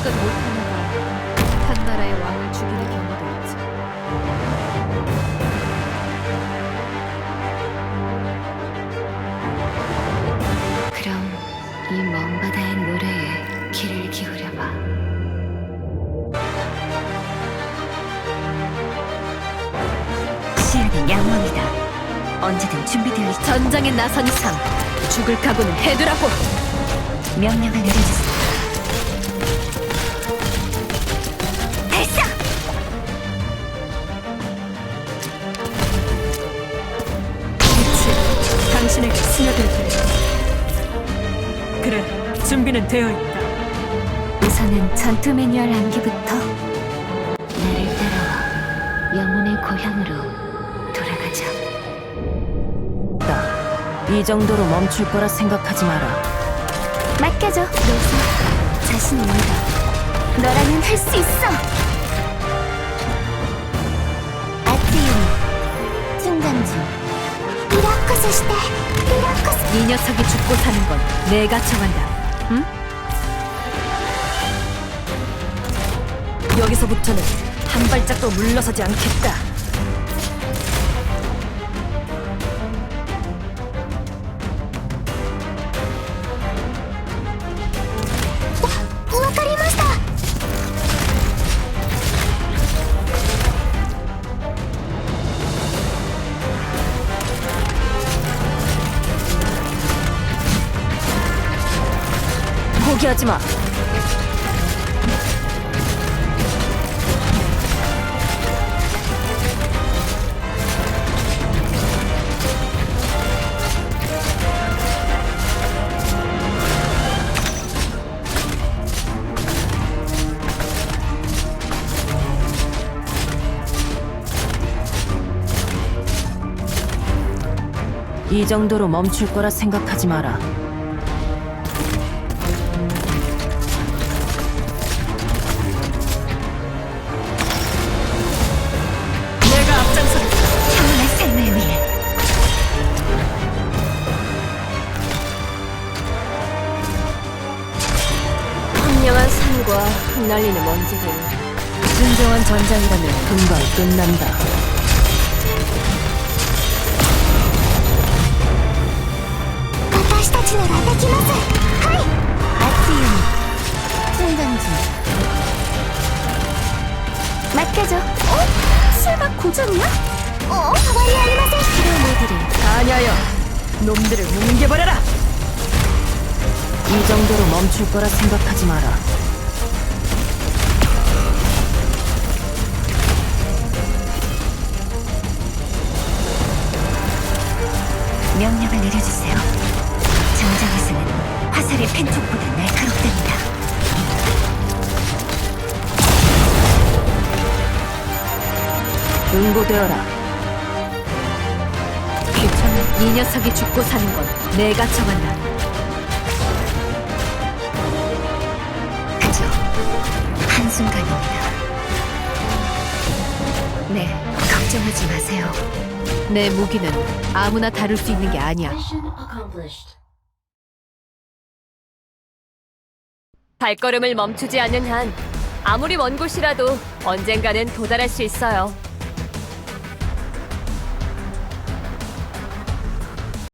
생각은 못하는가 한 나라의 왕을 죽이는 경우도 있지. 그럼 이 먼 바다의 노래에 귀를 기울여봐. 시야는 양왕이다. 언제든 준비되어 있 전장에 나선 이상 죽을 각오는 해두라고. 명령을 내려주세요. 준비는 되어 있다. 우선은 전투 매뉴얼 암기부터 나를 따라와 영혼의 고향으로 돌아가자. 이 정도로 멈출 거라 생각하지 마라. 맡겨줘, 로사. 자신 있다. 너라면 할 수 있어. 아트윤, 충전 중. 미라코스 시대, 미라코스. 이 녀석이 죽고 사는 건 내가 정한다. 응? 여기서부터는 한 발짝도 물러서지 않겠다. 포기하지 마. 이 정도로 멈출 거라 생각하지 마라. 황량한 산과 흩날리는 먼지들. 진정한 전장이라면 금방 끝난다.私たちならできますはいアツユン충전 중 맡겨줘 어? 실밥 고정이야? 어? 가만히 아리마세 히로 모드를 다냐여, 놈들을 뭉개버려라. 이 정도로 멈출 거라 생각하지 마라. 명령을 내려주세요 전장에서는 화살의 펜촉보다 날카롭답니다 응고되어라. 귀찮아. 이 녀석이 죽고 사는 건 내가 정한다. 그저 한순간입니다 네 걱정하지 마세요 내 무기는 아무나 다룰 수 있는 게 아니야. 발걸음을 멈추지 않는 한 아무리 먼 곳이라도 언젠가는 도달할 수 있어요.